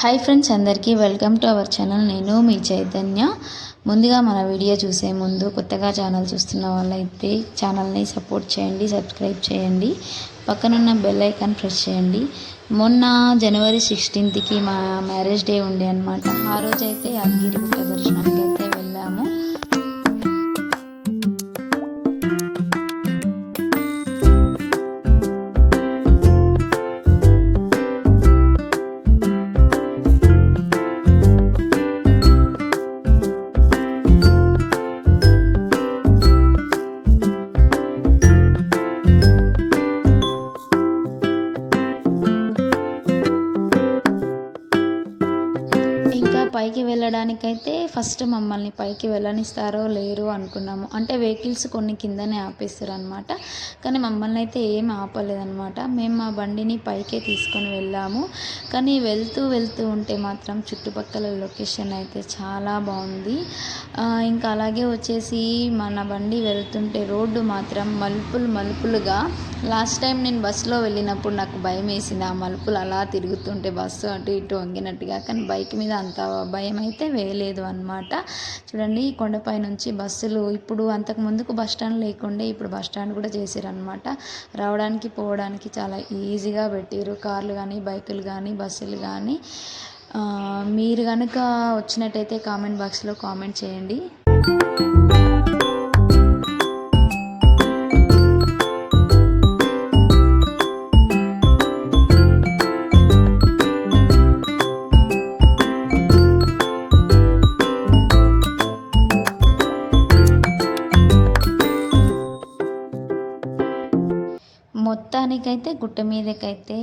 Hi friends అందరికీ welcome to our channel నేను మీ చైతన్య. ముందుగా మన వీడియో చూసే ముందు కొత్తగా ఛానల్ చూస్తున్న వాళ్ళైతే ఛానల్ని సపోర్ట్ చేయండి సబ్స్క్రైబ్ చేయండి. పక్కనున్న బెల్ ఐకాన్ ప్రెస్ చేయండి. మొన్న జనవరి సిక్స్టీన్త్కి మా మ్యారేజ్ డే ఉండే అనమాట ఆ రోజు అయితే యాదగిరి గుట్ట వెళ్ళడానికైతే ఫస్ట్ మమ్మల్ని పైకి వెళ్ళనిస్తారో లేరు అనుకున్నాము. అంటే వెహికల్స్ కొన్ని కిందనే ఆపేస్తారు అనమాట కానీ మమ్మల్ని అయితే ఏం ఆపలేదనమాట మేము మా బండిని పైకే తీసుకొని వెళ్ళాము. కానీ వెళ్తూ వెళ్తూ ఉంటే మాత్రం చుట్టుపక్కల లొకేషన్ అయితే చాలా బాగుంది. ఇంకా అలాగే వచ్చేసి మన బండి వెళ్తుంటే రోడ్డు మాత్రం మలుపులు మలుపులుగా. లాస్ట్ టైం నేను బస్సులో వెళ్ళినప్పుడు నాకు భయం వేసింది ఆ మలుపులు అలా తిరుగుతుంటే బస్సు అటు ఇటు వంగినట్టుగా. కానీ బైక్ మీద అంత భయం అయితే వేయలేదు అనమాట చూడండి ఈ కొండపై నుంచి బస్సులు ఇప్పుడు అంతకు ముందుకు బస్ స్టాండ్ లేకుండే ఇప్పుడు బస్ స్టాండ్ కూడా చేశారనమాట రావడానికి పోవడానికి చాలా ఈజీగా పెట్టారు. కార్లు కానీ బైకులు కానీ బస్సులు కానీ మీరు కనుక వచ్చినట్టయితే కామెంట్ బాక్స్లో కామెంట్ చేయండి. అయితే గుట్ట మీదకైతే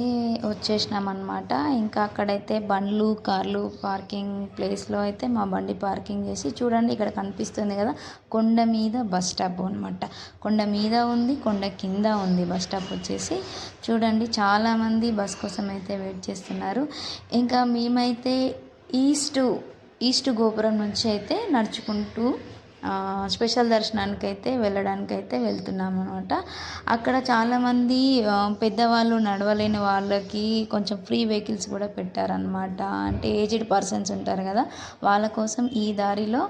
వచ్చేసినాం అనమాట ఇంకా అక్కడైతే బండ్లు కార్లు పార్కింగ్ ప్లేస్లో అయితే మా బండి పార్కింగ్ చేసి చూడండి ఇక్కడ కనిపిస్తుంది కదా కొండ మీద బస్ స్టాప్ అనమాట కొండ మీద ఉంది కొండ కింద ఉంది బస్ స్టాప్ వచ్చేసి. చూడండి చాలామంది బస్ కోసం అయితే వెయిట్ చేస్తున్నారు. ఇంకా మేమైతే ఈస్ట్ ఈస్ట్ గోపురం నుంచి అయితే నడుచుకుంటూ స్పెషల్ దర్శనానికి అయితే వెళ్ళడానికి అయితే వెళ్తున్నాం అనమాట అక్కడ చాలామంది పెద్దవాళ్ళు నడవలేని వాళ్ళకి కొంచెం ఫ్రీ వెహికల్స్ కూడా పెట్టారనమాట అంటే ఏజ్డ్ పర్సన్స్ ఉంటారు కదా వాళ్ళ కోసం ఈ దారిలో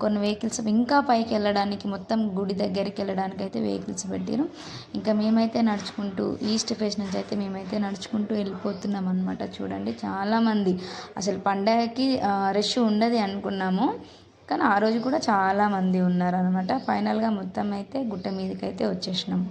కొన్ని వెహికల్స్ ఇంకా పైకి వెళ్ళడానికి మొత్తం గుడి దగ్గరికి వెళ్ళడానికి అయితే వెహికల్స్ పెట్టారు. ఇంకా మేమైతే నడుచుకుంటూ ఈస్ట్ ఫేస్ నుంచి అయితే మేమైతే నడుచుకుంటూ వెళ్ళిపోతున్నాం అనమాట చూడండి చాలామంది. అసలు పండగకి రష్ ఉండదు అనుకున్నాము. కానీ ఆ రోజు కూడా చాలా మంది ఉన్నారనమాట ఫైనల్గా మొత్తం అయితే గుట్ట మీదకి అయితే వచ్చేసినాం.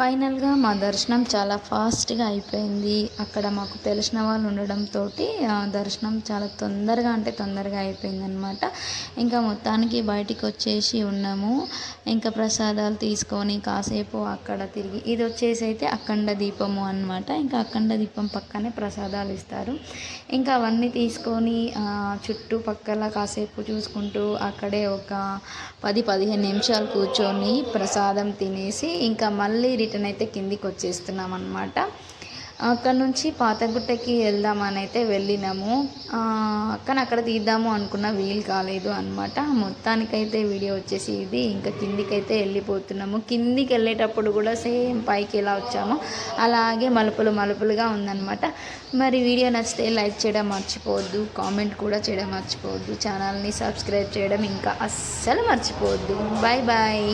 ఫైనల్గా మా దర్శనం చాలా ఫాస్ట్గా అయిపోయింది. అక్కడ మాకు తెలిసిన వాళ్ళు ఉండడంతో దర్శనం చాలా తొందరగా అంటే తొందరగా అయిపోయింది అనమాట ఇంకా మొత్తానికి బయటికి వచ్చేసి ఉన్నాము. ఇంకా ప్రసాదాలు తీసుకొని కాసేపు అక్కడ తిరిగి ఇది వచ్చేసి అయితే అఖండ దీపము అనమాట ఇంకా అఖండ దీపం పక్కనే ప్రసాదాలు ఇస్తారు. ఇంకా అవన్నీ తీసుకొని చుట్టుపక్కల కాసేపు చూసుకుంటూ అక్కడే ఒక పది పదిహేను నిమిషాలు కూర్చొని ప్రసాదం తినేసి ఇంకా మళ్ళీ ఇటునైతే కిందికి వచ్చేస్తున్నాం అనమాట అక్కడ నుంచి పాతగుట్టకి వెళ్దామని అయితే వెళ్ళినాము. కానీ అక్కడ తీద్దాము అనుకున్న వీలు కాలేదు అనమాట మొత్తానికైతే వీడియో వచ్చేసి ఇది. ఇంకా కిందికైతే వెళ్ళిపోతున్నాము. కిందికి వెళ్ళేటప్పుడు కూడా సేమ్ పైకి ఎలా వచ్చామో అలాగే మలుపులు మలుపులుగా ఉందన్నమాట. మరి వీడియో నచ్చితే లైక్ చేయడం మర్చిపోవద్దు. కామెంట్ కూడా చేయడం మర్చిపోవద్దు. ఛానల్ని సబ్స్క్రైబ్ చేయడం ఇంకా అస్సలు మర్చిపోవద్దు. Bye bye.